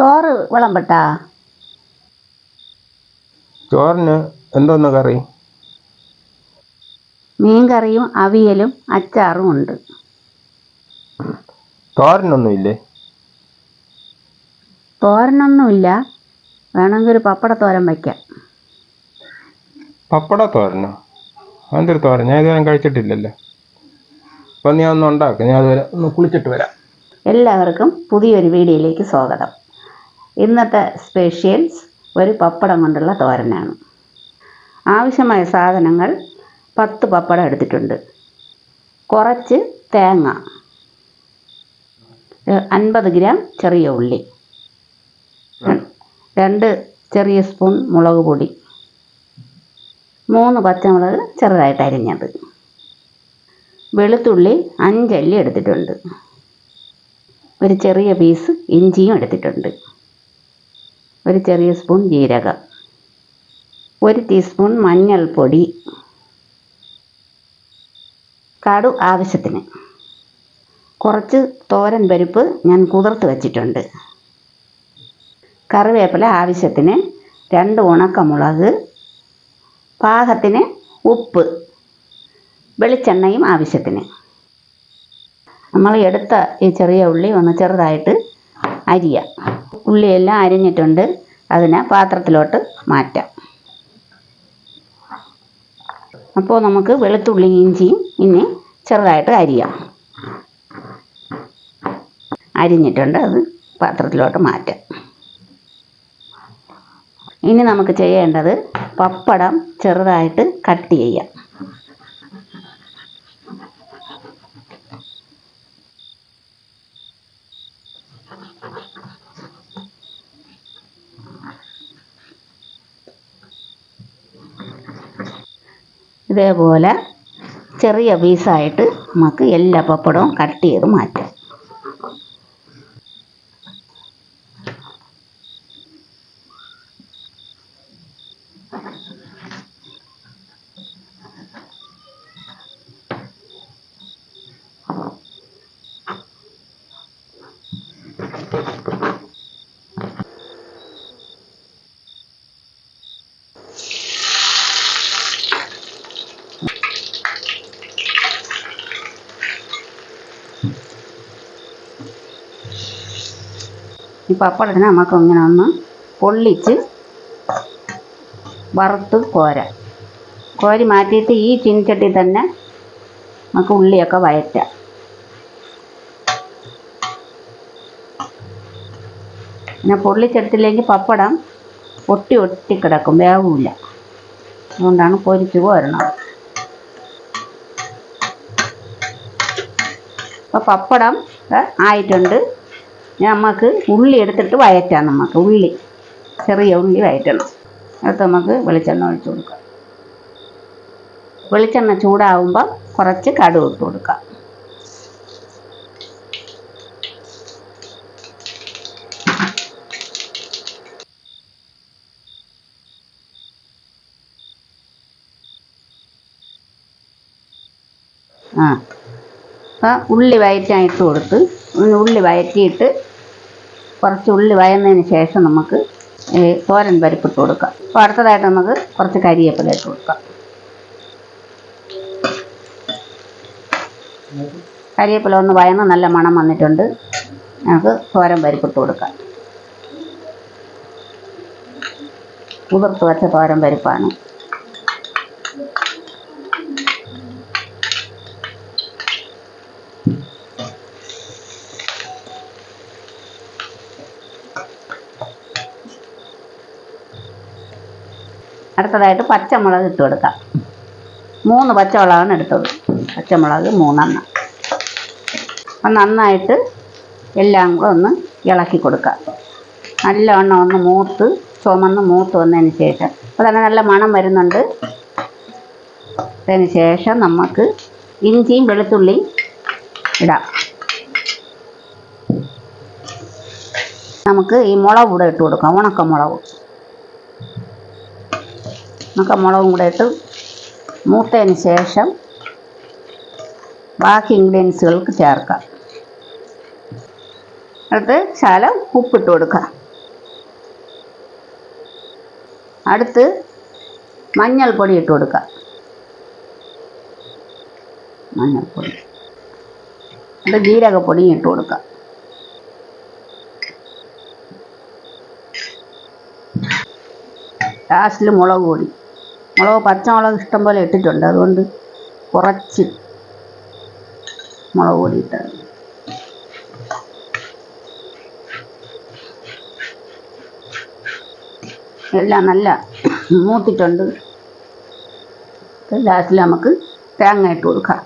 ചോറ് വിളമ്പട്ടാ? ചോറിന് എന്തോന്ന് കറി? മീൻകറിയും അവിയലും അച്ചാറും ഉണ്ട്. തോരനൊന്നുമില്ലേ? തോരനൊന്നുമില്ല. വേണമെങ്കിൽ ഒരു പപ്പട തോരൻ വയ്ക്കാം പപ്പട തോരനോ? അതെന്തൊരു തോരൻ? ഞാൻ ഇതുവരെ കഴിച്ചിട്ടില്ലല്ലോ. അപ്പം നീ ഒന്ന് ഉണ്ടാക്കാം. ഞാൻ അതുവരെ ഒന്ന് കുളിച്ചിട്ട് വരാം. എല്ലാവർക്കും പുതിയൊരു വീഡിയോയിലേക്ക് സ്വാഗതം. ഇന്നത്തെ സ്പെഷ്യൽസ് ഒരു പപ്പടം കൊണ്ടുള്ള തോരനാണ്. ആവശ്യമായ സാധനങ്ങൾ പത്ത് പപ്പടം എടുത്തിട്ടുണ്ട്. കുറച്ച് തേങ്ങ അൻപത് ഗ്രാം ചെറിയ ഉള്ളി രണ്ട് ചെറിയ സ്പൂൺ മുളക് പൊടി മൂന്ന് പച്ചമുളക് ചെറുതായിട്ട് അരിഞ്ഞത്. വെളുത്തുള്ളി അഞ്ചല്ലി എടുത്തിട്ടുണ്ട്. ഒരു ചെറിയ പീസ് ഇഞ്ചിയും എടുത്തിട്ടുണ്ട്. ഒരു ചെറിയ സ്പൂൺ ജീരകം ഒരു ടീസ്പൂൺ മഞ്ഞൾപ്പൊടി കടു ആവശ്യത്തിന്. കുറച്ച് തോരൻ പരിപ്പ് ഞാൻ കുതിർത്ത് വച്ചിട്ടുണ്ട്. കറിവേപ്പില ആവശ്യത്തിന് രണ്ട് ഉണക്കമുളക് പാകത്തിന് ഉപ്പ് വെളിച്ചെണ്ണയും ആവശ്യത്തിന്. നമ്മൾ എടുത്ത ഈ ചെറിയ ഉള്ളി ഒന്ന് ചെറുതായിട്ട് അരിയാം. ഉള്ളിയെല്ലാം അരിഞ്ഞിട്ടുണ്ട്. അതിനെ പാത്രത്തിലോട്ട് മാറ്റാം. അപ്പോൾ നമുക്ക് വെളുത്തുള്ളി ഇഞ്ചിയും ഇനി ചെറുതായിട്ട് അരിയാം. അരിഞ്ഞിട്ടുണ്ട്. അത് പാത്രത്തിലോട്ട് മാറ്റാം. ഇനി നമുക്ക് ചെയ്യേണ്ടത് പപ്പടം ചെറുതായിട്ട് കട്ട് ചെയ്യാം. ഇതേപോലെ ചെറിയ പീസായിട്ട് നമുക്ക് എല്ലാ പപ്പടവും കട്ട് ചെയ്ത് മാറ്റാം. ഈ പപ്പടത്തിന് നമുക്ക് ഇങ്ങനെ ഒന്ന് പൊള്ളിച്ച് വറുത്ത് കോരാം. കോരി മാറ്റിയിട്ട് ഈ ചീനിച്ചട്ടി തന്നെ നമുക്ക് ഉള്ളിയൊക്കെ വയറ്റാം. പിന്നെ പൊള്ളിച്ചെടുത്തില്ലെങ്കിൽ പപ്പടം ഒട്ടി ഒട്ടി കിടക്കും വേവില്ല അതുകൊണ്ടാണ് പൊരിച്ച് കോരണം അപ്പോൾ പപ്പടം ആയിട്ടുണ്ട്. നമുക്ക് ഉള്ളി എടുത്തിട്ട് വയറ്റാം നമുക്ക് ഉള്ളി ചെറിയ ഉള്ളി വയറ്റണം. അടുത്ത് നമുക്ക് വെളിച്ചെണ്ണ ഒഴിച്ച് കൊടുക്കാം. വെളിച്ചെണ്ണ ചൂടാവുമ്പോൾ കുറച്ച് കടുക് ഇട്ട് കൊടുക്കാം. ആ. അപ്പം ഉള്ളി വയറ്റാൻ ഇട്ട് കൊടുത്ത് ഉള്ളി വയറ്റിയിട്ട് കുറച്ച് ഉള്ളി വയന്നതിന് ശേഷം നമുക്ക് തോരൻ പരിപ്പിട്ട് കൊടുക്കാം. അപ്പോൾ അടുത്തതായിട്ട് നമുക്ക് കുറച്ച് കരിയേപ്പില ഇട്ട് കൊടുക്കാം. കരിയേപ്പില ഒന്ന് വയന്ന് നല്ല മണം വന്നിട്ടുണ്ട്. നമുക്ക് തോരൻ പരിപ്പിട്ട് കൊടുക്കാം. കുതിർത്ത് വെച്ച തോരൻ പരിപ്പാണ്. അടുത്തതായിട്ട് പച്ചമുളക് ഇട്ട് കൊടുക്കാം. മൂന്ന് പച്ചമുളകാണ് എടുത്തത്. പച്ചമുളക് മൂന്നെണ്ണം. അപ്പം നന്നായിട്ട് എല്ലാം കൂടെ ഒന്ന് ഇളക്കി കൊടുക്കാം. നല്ലവണ്ണം ഒന്ന് മൂത്ത് ചുമന്ന് മൂത്ത് വന്നതിന് ശേഷം അപ്പോൾ തന്നെ നല്ല മണം വരുന്നുണ്ട്. അതിന് ശേഷം നമുക്ക് ഇഞ്ചിയും വെളുത്തുള്ളിയും ഇടാം. നമുക്ക് ഈ മുളക് കൂടെ ഇട്ട് കൊടുക്കാം. ഉണക്കമുളക്. നമുക്ക് മുളകും കൂടെ ഇട്ട് മൂത്തതിന് ശേഷം ബാക്കി ഇൻഗ്രീഡിയൻസുകൾക്ക് ചേർക്കാം. അടുത്ത് ശാലം ഉപ്പിട്ട് കൊടുക്കാം. അടുത്ത് മഞ്ഞൾപ്പൊടി ഇട്ട് കൊടുക്കുക മഞ്ഞൾപ്പൊടി. അത് ജീരകപ്പൊടിയും ഇട്ട് കൊടുക്കുക ലാസ്റ്റിൽ മുളക് പൊടി. മുളക് പച്ചമുളക് ഇഷ്ടം പോലെ ഇട്ടിട്ടുണ്ട്. അതുകൊണ്ട് കുറച്ച് മുളക് പൊടി ഇട്ടത് എല്ലാം നല്ല മൂത്തിട്ടുണ്ട്. ലാസ്റ്റിൽ നമുക്ക് തേങ്ങ ഇട്ട് കൊടുക്കാം.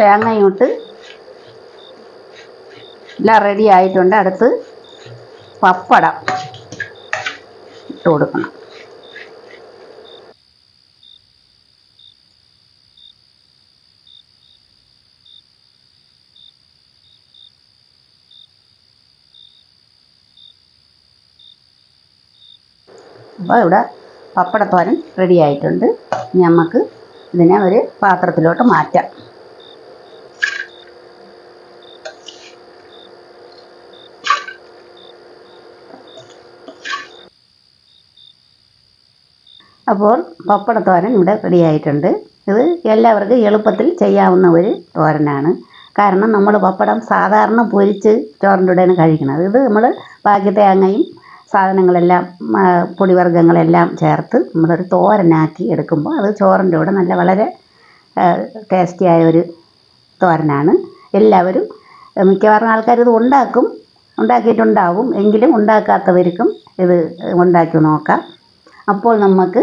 തേങ്ങയും ഇട്ട് എല്ലാം റെഡി ആയിട്ടുണ്ട്. അടുത്ത് പപ്പടം ഇട്ട് കൊടുക്കണം. അപ്പോൾ ഇവിടെ പപ്പടത്തോരൻ റെഡി ആയിട്ടുണ്ട്. നമുക്ക് ഇതിനെ ഒരു പാത്രത്തിലോട്ട് മാറ്റാം. അപ്പോൾ പപ്പട തോരൻ ഇവിടെ റെഡി ആയിട്ടുണ്ട്. ഇത് എല്ലാവർക്കും എളുപ്പത്തിൽ ചെയ്യാവുന്ന ഒരു തോരനാണ്. കാരണം നമ്മൾ പപ്പടം സാധാരണ പൊരിച്ച് ചോറിന്റെ കൂടെയാണ് കഴിക്കുന്നത്. ഇത് നമ്മൾ ബാക്കി തേങ്ങയും സാധനങ്ങളെല്ലാം പൊടിവർഗങ്ങളെല്ലാം ചേർത്ത് നമ്മളൊരു തോരനാക്കി എടുക്കുമ്പോൾ അത് ചോറിന്റെ കൂടെ നല്ല വളരെ ടേസ്റ്റിയായ ഒരു തോരനാണ്. എല്ലാവരും മിക്കവാറും ആൾക്കാർ ഇത് ഉണ്ടാക്കും ഉണ്ടാക്കിയിട്ടുണ്ടാവും. എങ്കിലും ഉണ്ടാക്കാത്തവർക്കും ഇത് ഉണ്ടാക്കി നോക്കാം. അപ്പോൾ നമുക്ക്